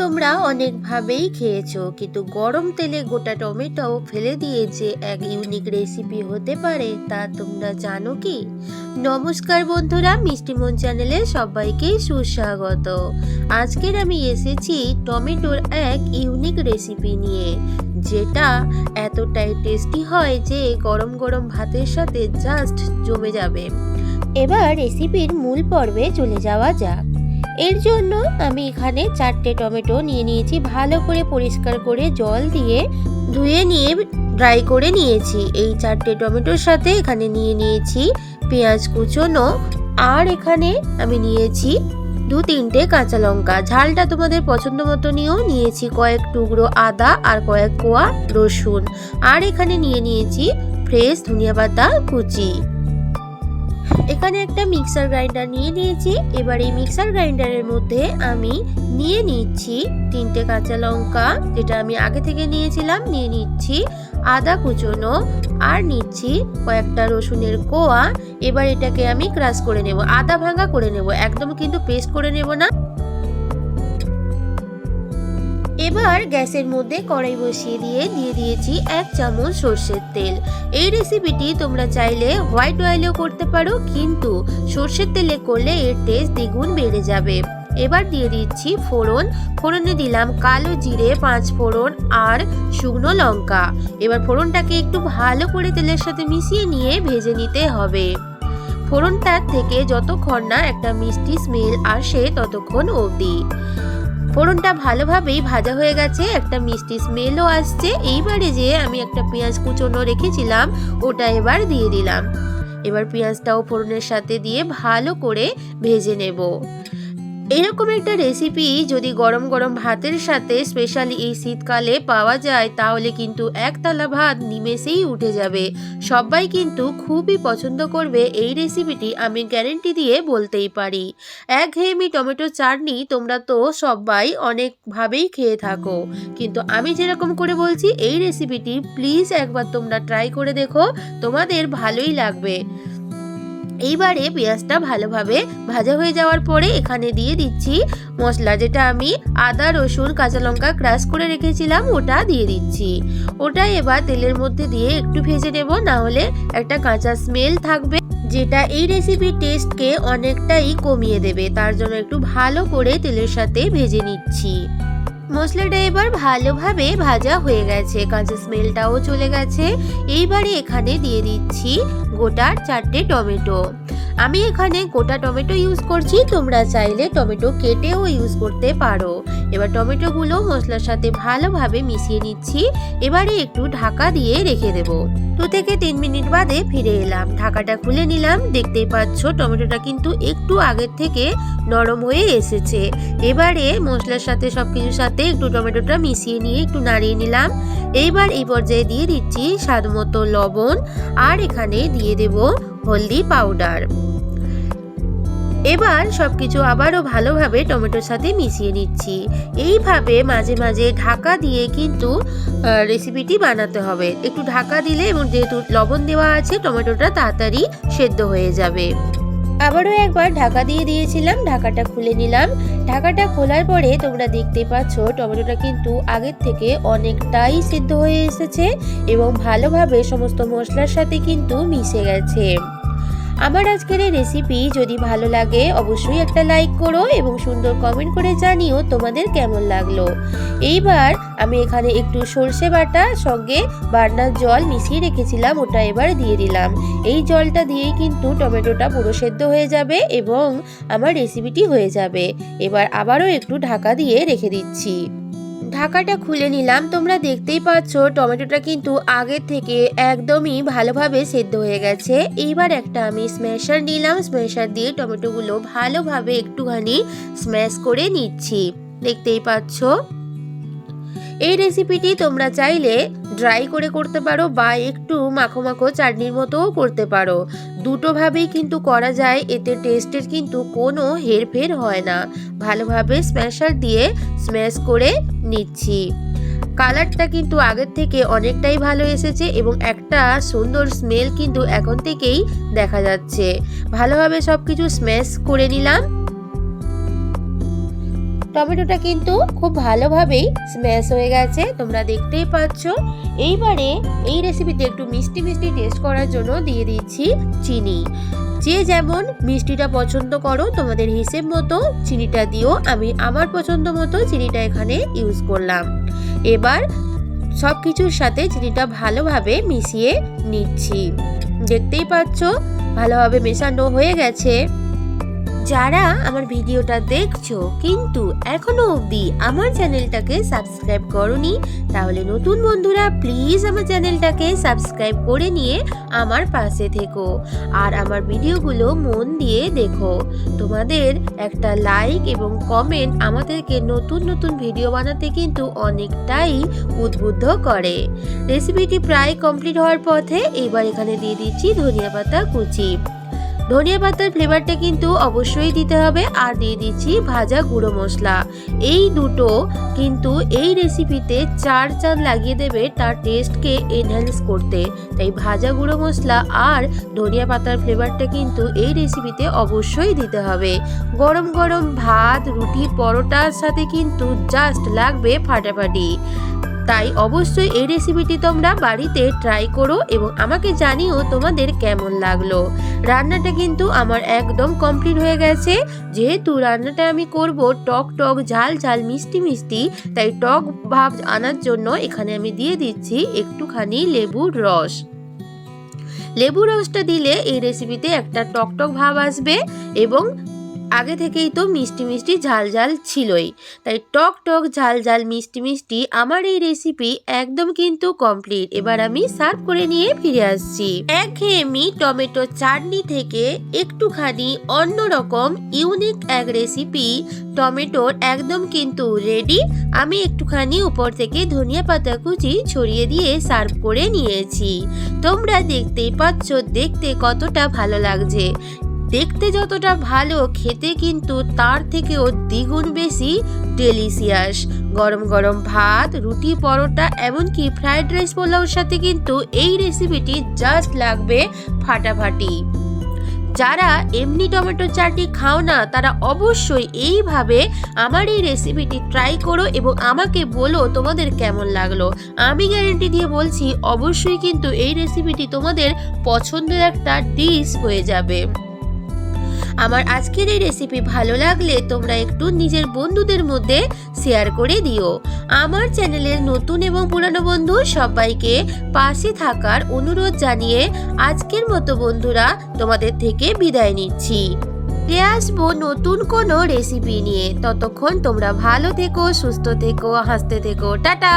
তোমরা অনেকভাবেই খেয়েছো, কিন্তু গরম তেলে গোটা টমেটো ফেলে দিয়ে যে এক ইউনিক রেসিপি হতে পারে, তা তোমরা জানো কি? নমস্কার বন্ধুরা মিষ্টিমন চ্যানেলে সবাইকে সুস্বাগত। আজকের আমি এসেছি টমেটোর এক ইউনিক রেসিপি নিয়ে, যেটা এতটাই টেস্টি হয় যে গরম গরম ভাতের সাথে জাস্ট জমে যাবে। এবার রেসিপির মূল পর্বে চলে যাওয়া যাক। এর জন্য আমি এখানে চারটে টমেটো নিয়ে নিয়েছি, ভালো করে পরিষ্কার করে জল দিয়ে ধুয়ে নিয়ে ড্রাই করে নিয়েছি। এই চারটে টমেটোর সাথে এখানে নিয়ে নিয়েছি পেঁয়াজ কুচোনো আর এখানে আমি নিয়েছি দু তিনটে কাঁচা লঙ্কা। ঝালটা তোমাদের পছন্দ মতো নিয়েও নিয়েছি কয়েক টুকরো আদা আর কয়েক কোয়া রসুন। আর এখানে নিয়ে নিয়েছি ফ্রেশ ধনিয়া পাতা কুচি। এখানে একটা মিক্সার গ্রাইন্ডার নিয়ে নিয়েছি। এবার এই মিক্সার গ্রাইন্ডারের মধ্যে আমি নিয়ে নিচ্ছি তিনটে কাঁচা লঙ্কা, যেটা আমি আগে থেকে নিয়েছিলাম, নিয়ে নিচ্ছি আদা কুচনো আর নিচ্ছি কয়েকটা রসুনের কোয়া। এবার এটাকে আমি ক্রাশ করে নেব, আদা ভাঙা করে নেব, একদম কিন্তু পেস্ট করে নেব না। এবার গ্যাসের মধ্যে কড়াই বসিয়ে দিয়ে দিয়ে দিয়েছি এক চামচ সর্ষের তেল। এই রেসিপিটি তোমরা চাইলে হোয়াইট অয়েলেও করতে পারো, কিন্তু সর্ষের তেলে করলে এর টেস্ট দ্বিগুণ বেড়ে যাবে। এবার দিয়ে দিচ্ছি ফোড়ন। ফোড়নে দিলাম কালো জিরে, পাঁচ ফোড়ন আর শুকনো লঙ্কা। এবার ফোড়নটাকে একটু ভালো করে তেলের সাথে মিশিয়ে নিয়ে ভেজে নিতে হবে। ফোড়নটার থেকে যতক্ষণ না একটা মিষ্টি স্মেল আসে ততক্ষণ অবধি। ফোড়নটা ভালোভাবেই ভাজা হয়ে গেছে, একটা মিষ্টি স্মেলও আসছে। এইবারে যে আমি একটা পেঁয়াজ কুচোনো রেখেছিলাম, ওটা এবার দিয়ে দিলাম। এবার পেঁয়াজটাও ফোড়নের সাথে দিয়ে ভালো করে ভেজে নেব। এরকম একটা রেসিপি যদি গরম গরম ভাতের সাথে স্পেশালি এই শীতকালে পাওয়া যায়, তাহলে কিন্তু একতলা ভাত নিমেষেই উঠে যাবে। সবাই কিন্তু খুবই পছন্দ করবে এই রেসিপিটি আমি গ্যারেন্টি দিয়ে বলতেই পারি। একঘেয়েমি টমেটো চাটনি তোমরা তো সবাই অনেকভাবেই খেয়ে থাকো। কিন্তু আমি যেরকম করে বলছি, এই রেসিপিটি প্লিজ একবার তোমরা ট্রাই করে দেখো, তোমাদের ভালোই লাগবে। এইবারে পেঁয়াজটা ভালোভাবে ভাজা হয়ে যাওয়ার পরে এখানে দিয়ে দিচ্ছি মশলা, যেটা আমি আদা, রসুন, কাঁচা লঙ্কা ক্রাশ করে রেখেছিলাম, ওটা দিয়ে দিচ্ছি। ওটা এবার তেলের মধ্যে দিয়ে একটু ভেজে নেব, না হলে একটা কাঁচা স্মেল থাকবে, যেটা এই রেসিপির টেস্টকে অনেকটাই কমিয়ে দেবে। তার জন্য একটু ভালো করে তেলের সাথে ভেজে নিচ্ছি। মশলাটা এবার ভালোভাবে ভাজা হয়ে গেছে। কাঁচা স্মেলটাও চলে গেছে। এইবারে এখানে দিয়ে দিচ্ছি গোটা চারটে টমেটো। আমি এখানে গোটা টমেটো ইউজ করছি, তোমরা চাইলে টমেটো কেটেও ইউজ করতে পারো। এবার টমেটোগুলো মশলার সাথে ভালোভাবে মিশিয়ে নিচ্ছি। এবারে একটু ঢাকা দিয়ে রেখে দেব। দু থেকে তিন মিনিট বাদে ফিরে এলাম। ঢাকাটা খুলে নিলাম। দেখতেই পাচ্ছ, টমেটোটা কিন্তু একটু আগের থেকে নরম হয়ে এসেছে। এবারে মশলার সাথে সব কিছুর সাথে একটু টমেটোটা মিশিয়ে নিয়ে একটু নাড়িয়ে নিলাম। এইবার এই পর্যায়ে দিয়ে দিচ্ছি স্বাদ মতো লবণ। আর এখানে দিয়ে দেব হলদি পাউডার। এবার সবকিছু আবারও ভালোভাবে টমেটোর সাথে মিশিয়ে নিচ্ছি। এইভাবে মাঝে মাঝে ঢাকা দিয়ে কিন্তু রেসিপিটি বানাতে হবে। একটু ঢাকা দিলে এবং যেহেতু লবণ দেওয়া আছে, টমেটোটা তাড়াতাড়ি সেদ্ধ হয়ে যাবে। আবারও একবার ঢাকা দিয়ে দিয়েছিলাম, ঢাকাটা খুলে নিলাম। ঢাকাটা খোলার পরে তোমরা দেখতে পাচ্ছ, টমেটোটা কিন্তু আগের থেকে অনেকটাই সিদ্ধ হয়ে এসেছে এবং ভালোভাবে সমস্ত মশলার সাথে কিন্তু মিশে গেছে। আমার আজকের এই রেসিপি যদি ভালো লাগে, অবশ্যই একটা লাইক করো এবং সুন্দর কমেন্ট করে জানিও তোমাদের কেমন লাগল। এইবার আমি এখানে একটু সর্ষে বাটা, সঙ্গে বার্নার জল মিশিয়ে রেখেছিলাম, ওটা এবার দিয়ে দিলাম। এই জলটা দিয়েই কিন্তু টমেটোটা পুরো সেদ্ধ হয়ে যাবে এবং আমার রেসিপিটি হয়ে যাবে। এবার আবারও একটু ঢাকা দিয়ে রেখে দিচ্ছি। ঢাকাটা খুলে নিলাম। তোমরা দেখতেই পাচ্ছ, টমেটোটা কিন্তু আগের থেকে একদমই ভালোভাবে সেদ্ধ হয়ে গেছে। এইবার একটা আমি স্ম্যাশার নিলাম। স্ম্যাশার দিয়ে টমেটোগুলো ভালোভাবে একটুখানি স্ম্যাশ করে নিচ্ছি। দেখতেই পাচ্ছ? এই রেসিপিটি তোমরা চাইলে ড্রাই করে করতে পারো বা একটু মাখো মাখো চাটনির মতোও করতে পারো। দুটোভাবেই কিন্তু করা যায়, এতে টেস্টের কিন্তু কোনো হেরফের হয় না। ভালোভাবে স্ম্যাশার দিয়ে স্ম্যাশ করে নিচ্ছি। কালারটা কিন্তু আগের থেকে অনেকটাই ভালো এসেছে এবং একটা সুন্দর স্মেল কিন্তু এখন থেকেই দেখা যাচ্ছে। ভালোভাবে সব কিছু স্ম্যাশ করে নিলাম। টমেটোটা কিন্তু খুব ভালোভাবেই স্ম্যাশ হয়ে গেছে, তোমরা দেখতেই পাচ্ছ। এইবারে এই রেসিপিতে একটু মিষ্টি মিষ্টি টেস্ট করার জন্য দিয়ে দিচ্ছি চিনি। যে যেমন মিষ্টিটা পছন্দ করো, তোমাদের হিসেব মতো চিনিটা দিও। আমি আমার পছন্দ মতো চিনিটা এখানে ইউজ করলাম। এবার সব কিছুর সাথে চিনিটা ভালোভাবে মিশিয়ে নিচ্ছি। দেখতেই পাচ্ছ, ভালোভাবে মেশানো হয়ে গেছে। যারা আমার ভিডিওটা দেখছ, কিন্তু এখনও অবধি আমার চ্যানেলটাকে সাবস্ক্রাইব করনি, তাহলে নতুন বন্ধুরা প্লিজ আমার চ্যানেলটাকে সাবস্ক্রাইব করে নিয়ে আমার পাশে থেকো। আর আমার ভিডিওগুলো মন দিয়ে দেখো। তোমাদের একটা লাইক এবং কমেন্ট আমাদেরকে নতুন নতুন ভিডিও বানাতে কিন্তু অনেকটাই উদ্বুদ্ধ করে। রেসিপিটি প্রায় কমপ্লিট হওয়ার পথে এবার এখানে দিয়ে দিচ্ছি ধনিয়া পাতা কুচি। ধনিয়া পাতার ফ্লেভারটা কিন্তু অবশ্যই দিতে হবে আর দিয়ে দিচ্ছি ভাজা গুঁড়ো মশলা। এই দুটো কিন্তু এই রেসিপিতে চার চাঁদ লাগিয়ে দেবে তার টেস্টকে এনহ্যান্স করতে। তাই ভাজা গুঁড়ো মশলা আর ধনিয়া পাতার ফ্লেভারটা কিন্তু এই রেসিপিতে অবশ্যই দিতে হবে। গরম গরম ভাত, রুটি, পরোটার সাথে কিন্তু জাস্ট লাগবে ফাটাফাটি। তাই অবশ্যই এই রেসিপিটি তোমরা বাড়িতে ট্রাই করো এবং আমাকে জানিও তোমাদের কেমন লাগল। রান্নাটা কিন্তু আমার একদম কমপ্লিট হয়ে গেছে। যেহেতু রান্নাটা আমি করব টক টক, ঝাল ঝাল, মিষ্টি মিষ্টি, তাই টক ভাব আনার জন্য এখানে আমি দিয়ে দিচ্ছি একটুখানি লেবুর রস। লেবু রসটা দিলে এই রেসিপিতে একটা টক টক ভাব আসবে এবং আগে থেকেই তো মিষ্টি মিষ্টি ঝাল ঝাল ছিলই। তাই টক টক ঝাল ঝাল মিষ্টি মিষ্টি আমার এই রেসিপি একদম কিন্তু কমপ্লিট এবার আমি সার্ভ করে নিয়ে ফিরে আসছি। এক একঘেয়েমি টমেটো চাটনি থেকে একটুখানি অন্যরকম ইউনিক এক রেসিপি টমেটোর একদম কিন্তু রেডি আমি একটুখানি উপর থেকে ধনিয়া পাতা কুচি ছড়িয়ে দিয়ে সার্ভ করে নিয়েছি। তোমরা দেখতেই পাচ্ছ, দেখতে কতটা ভালো লাগছে। দেখতে যতটা ভালো, খেতে কিন্তু তার থেকেও দ্বিগুণ বেশি ডেলিসিয়াস গরম গরম ভাত, রুটি, পরোটা, এমনকি ফ্রাইড রাইস পোলাওর সাথে কিন্তু এই রেসিপিটি জাস্ট লাগবে ফাটাফাটি। যারা এমনি টমেটো চাটনি খাও না, তারা অবশ্যই এইভাবে আমার এই রেসিপিটি ট্রাই করো এবং আমাকে বলো তোমাদের কেমন লাগল। আমি গ্যারেন্টি দিয়ে বলছি, অবশ্যই কিন্তু এই রেসিপিটি তোমাদের পছন্দের একটা ডিশ হয়ে যাবে। আমার আজকের এই রেসিপি ভালো লাগলে তোমরা একটু নিজের বন্ধুদের মধ্যে শেয়ার করে দিও। আমার চ্যানেলের নতুন এবং পুরানো বন্ধু সবাইকে পাশে থাকার অনুরোধ জানিয়ে আজকের মতো বন্ধুরা তোমাদের থেকে বিদায় নিচ্ছি। ফিরে আসব নতুন কোনো রেসিপি নিয়ে। ততক্ষণ তোমরা ভালো থেকো, সুস্থ থেকো, হাসতে থেকো। টাটা!